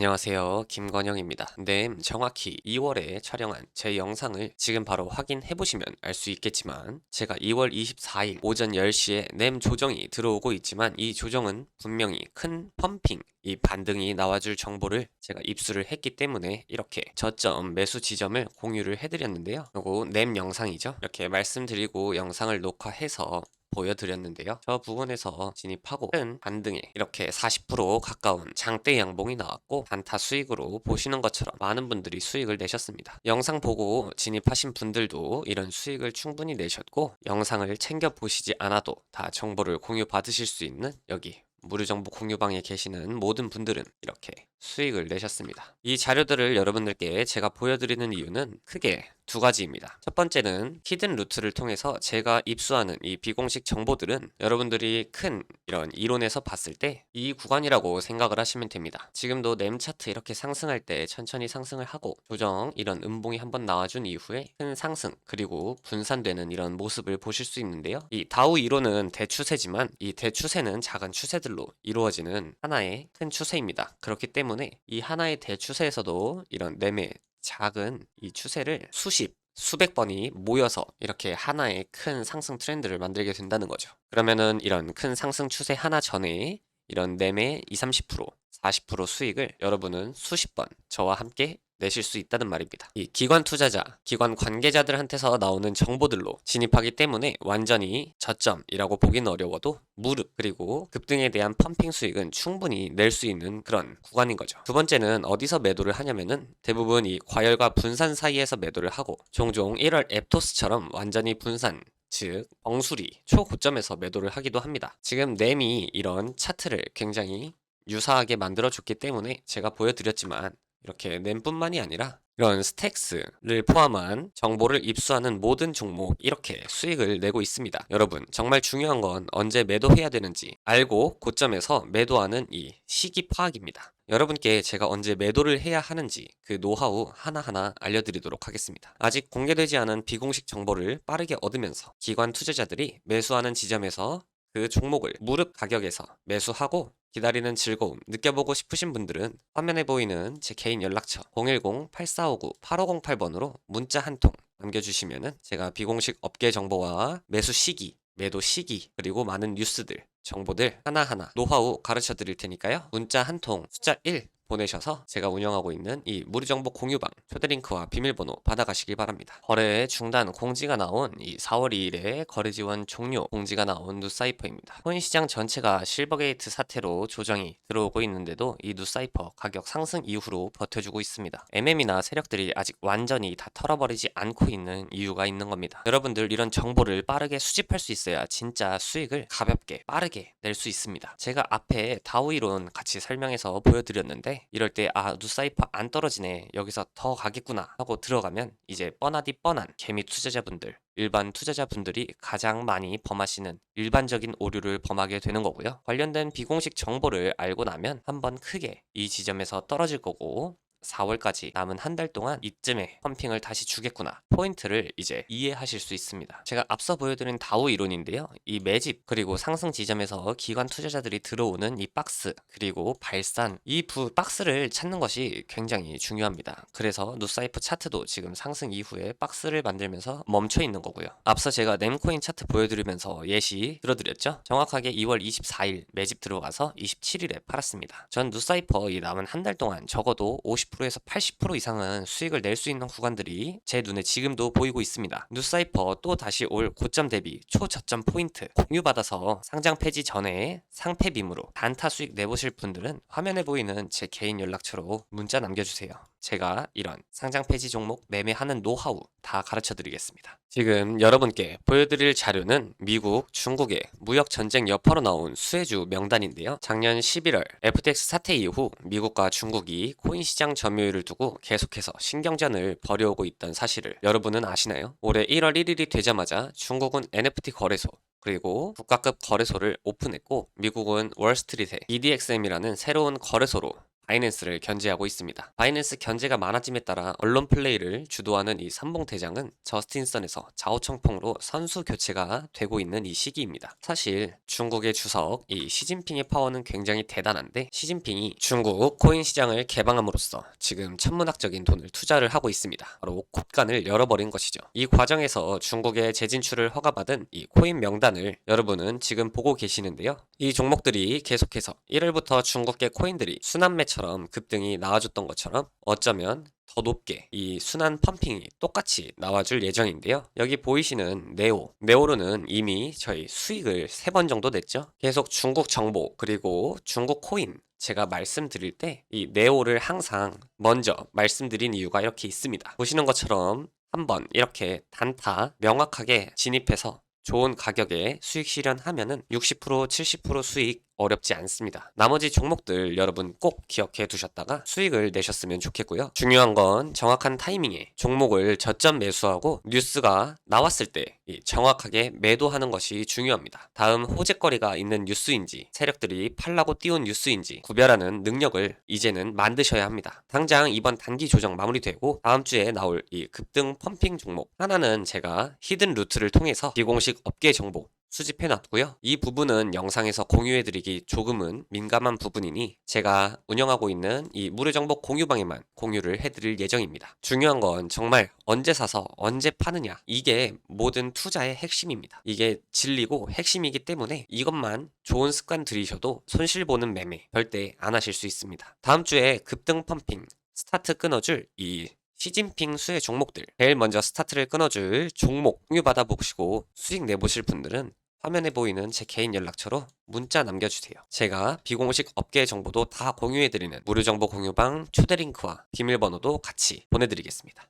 안녕하세요. 김건영입니다. 네, 정확히 2월에 촬영한 제 영상을 지금 바로 확인해 보시면 알 수 있겠지만 제가 2월 24일 오전 10시에 램 조정이 들어오고 있지만 이 조정은 분명히 큰 펌핑, 이 반등이 나와줄 정보를 제가 입수를 했기 때문에 이렇게 저점 매수 지점을 공유를 해드렸는데요. 요거 램 영상이죠. 이렇게 말씀드리고 영상을 녹화해서 보여드렸는데요. 저 부분에서 진입하고 큰 반등에 이렇게 40% 가까운 장대 양봉이 나왔고 단타 수익으로 보시는 것처럼 많은 분들이 수익을 내셨습니다. 영상 보고 진입하신 분들도 이런 수익을 충분히 내셨고 영상을 챙겨 보시지 않아도 다 정보를 공유 받으실 수 있는 여기 무료정보 공유방에 계시는 모든 분들은 이렇게 수익을 내셨습니다. 이 자료들을 여러분들께 제가 보여드리는 이유는 크게 두 가지입니다. 첫 번째는 히든 루트를 통해서 제가 입수하는 이 비공식 정보들은 여러분들이 큰 이런 이론에서 봤을 때 이 구간이라고 생각을 하시면 됩니다. 지금도 램 차트 이렇게 상승할 때 천천히 상승을 하고 조정 이런 음봉이 한번 나와준 이후에 큰 상승 그리고 분산되는 이런 모습을 보실 수 있는데요. 이 다우 이론은 대추세지만 이 대추세는 작은 추세들로 이루어지는 하나의 큰 추세입니다. 그렇기 때문에 이 하나의 대추세에서도 이런 램의 작은 이 추세를 수십 수백 번이 모여서 이렇게 하나의 큰 상승 트렌드를 만들게 된다는 거죠. 그러면은 이런 큰 상승 추세 하나 전에 이런 램의 20, 30%, 40% 수익을 여러분은 수십 번 저와 함께 내실 수 있다는 말입니다. 이 기관 투자자, 기관 관계자들한테서 나오는 정보들로 진입하기 때문에 완전히 저점이라고 보기는 어려워도 무릎 그리고 급등에 대한 펌핑 수익은 충분히 낼 수 있는 그런 구간인 거죠. 두 번째는 어디서 매도를 하냐면은 대부분 이 과열과 분산 사이에서 매도를 하고 종종 1월 앱토스처럼 완전히 분산 즉 엉수리 초고점에서 매도를 하기도 합니다. 지금 램이 이런 차트를 굉장히 유사하게 만들어 줬기 때문에 제가 보여드렸지만 이렇게 램뿐만이 아니라 이런 스택스를 포함한 정보를 입수하는 모든 종목 이렇게 수익을 내고 있습니다. 여러분 정말 중요한 건 언제 매도해야 되는지 알고 고점에서 매도하는 이 시기 파악입니다. 여러분께 제가 언제 매도를 해야 하는지 그 노하우 하나하나 알려드리도록 하겠습니다. 아직 공개되지 않은 비공식 정보를 빠르게 얻으면서 기관 투자자들이 매수하는 지점에서 그 종목을 무릎 가격에서 매수하고 기다리는 즐거움 느껴보고 싶으신 분들은 화면에 보이는 제 개인 연락처 010-8459-8508번으로 문자 한 통 남겨주시면은 제가 비공식 업계 정보와 매수 시기, 매도 시기, 그리고 많은 뉴스들, 정보들 하나하나 노하우 가르쳐 드릴 테니까요. 문자 한 통 숫자 1 보내셔서 제가 운영하고 있는 이 무료정보 공유방 초대링크와 비밀번호 받아가시기 바랍니다. 거래 중단 공지가 나온 이 4월 2일에 거래 지원 종료 공지가 나온 누사이퍼입니다. 코인 시장 전체가 실버게이트 사태로 조정이 들어오고 있는데도 이 누사이퍼 가격 상승 이후로 버텨주고 있습니다. MM이나 세력들이 아직 완전히 다 털어버리지 않고 있는 이유가 있는 겁니다. 여러분들 이런 정보를 빠르게 수집할 수 있어야 진짜 수익을 가볍게 빠르게 낼 수 있습니다. 제가 앞에 다우이론 같이 설명해서 보여드렸는데 이럴 때 아 누사이퍼 안 떨어지네 여기서 더 가겠구나 하고 들어가면 이제 뻔하디 뻔한 개미 투자자분들 일반 투자자분들이 가장 많이 범하시는 일반적인 오류를 범하게 되는 거고요. 관련된 비공식 정보를 알고 나면 한번 크게 이 지점에서 떨어질 거고 4월까지 남은 한 달 동안 이쯤에 펌핑을 다시 주겠구나 포인트를 이제 이해하실 수 있습니다. 제가 앞서 보여드린 다우 이론인데요. 이 매집 그리고 상승 지점에서 기관 투자자들이 들어오는 이 박스 그리고 발산 이 부 박스를 찾는 것이 굉장히 중요합니다. 그래서 누사이프 차트도 지금 상승 이후에 박스를 만들면서 멈춰 있는 거고요. 앞서 제가 램코인 차트 보여드리면서 예시 들어드렸죠. 정확하게 2월 24일 매집 들어가서 27일에 팔았습니다. 전 누사이퍼 이 남은 한 달 동안 적어도 50% 에서 80% 이상은 수익을 낼 수 있는 구간들이 제 눈에 지금도 보이고 있습니다. 누사이퍼 또 다시 올 고점 대비 초저점 포인트 공유받아서 상장 폐지 전에 상패 빔으로 단타 수익 내보실 분들은 화면에 보이는 제 개인 연락처로 문자 남겨주세요. 제가 이런 상장 폐지 종목 매매하는 노하우 다 가르쳐 드리겠습니다. 지금 여러분께 보여드릴 자료는 미국, 중국의 무역 전쟁 여파로 나온 수혜주 명단인데요. 작년 11월 FTX 사태 이후 미국과 중국이 코인 시장 점유율을 두고 계속해서 신경전을 벌여오고 있던 사실을 여러분은 아시나요? 올해 1월 1일이 되자마자 중국은 NFT 거래소 그리고 국가급 거래소를 오픈했고 미국은 월스트리트에 BDXM이라는 새로운 거래소로 바이낸스를 견제하고 있습니다. 바이낸스 견제가 많아짐에 따라 언론 플레이를 주도하는 이 삼봉 대장은 저스틴선에서 좌우청풍으로 선수 교체가 되고 있는 이 시기입니다. 사실 중국의 주석 이 시진핑의 파워는 굉장히 대단한데 시진핑이 중국 코인 시장을 개방함으로써 지금 천문학적인 돈을 투자를 하고 있습니다. 바로 곳간을 열어버린 것이죠. 이 과정에서 중국의 재진출을 허가받은 이 코인 명단을 여러분은 지금 보고 계시는데요. 이 종목들이 계속해서 1월부터 중국계 코인들이 순환 매처 럼 급등이 나와줬던 것처럼 어쩌면 더 높게 이 순환 펌핑이 똑같이 나와줄 예정인데요. 여기 보이시는 네오. 네오로는 이미 저희 수익을 세 번 정도 냈죠. 계속 중국 정보 그리고 중국 코인 제가 말씀드릴 때 이 네오를 항상 먼저 말씀드린 이유가 이렇게 있습니다. 보시는 것처럼 한번 이렇게 단타 명확하게 진입해서 좋은 가격에 수익 실현하면은 60% 70% 수익 어렵지 않습니다. 나머지 종목들 여러분 꼭 기억해 두셨다가 수익을 내셨으면 좋겠고요. 중요한 건 정확한 타이밍에 종목을 저점 매수하고 뉴스가 나왔을 때이 정확하게 매도하는 것이 중요합니다. 다음 호재거리가 있는 뉴스인지 세력들이 팔라고 띄운 뉴스인지 구별하는 능력을 이제는 만드셔야 합니다. 당장 이번 단기 조정 마무리되고 다음 주에 나올 이 급등 펌핑 종목 하나는 제가 히든 루트를 통해서 비공식 업계 정보 수집해 놨고요. 이 부분은 영상에서 공유해 드리기 조금은 민감한 부분이니 제가 운영하고 있는 이 무료 정보 공유방에만 공유를 해 드릴 예정입니다. 중요한 건 정말 언제 사서 언제 파느냐. 이게 모든 투자의 핵심입니다. 이게 진리고 핵심이기 때문에 이것만 좋은 습관 들이셔도 손실 보는 매매 절대 안 하실 수 있습니다. 다음 주에 급등 펌핑 스타트 끊어줄 이 시진핑 수혜 종목들 제일 먼저 스타트를 끊어줄 종목 공유 받아보시고 수익 내보실 분들은 화면에 보이는 제 개인 연락처로 문자 남겨주세요. 제가 비공식 업계 정보도 다 공유해드리는 무료 정보 공유방 초대 링크와 비밀번호도 같이 보내드리겠습니다.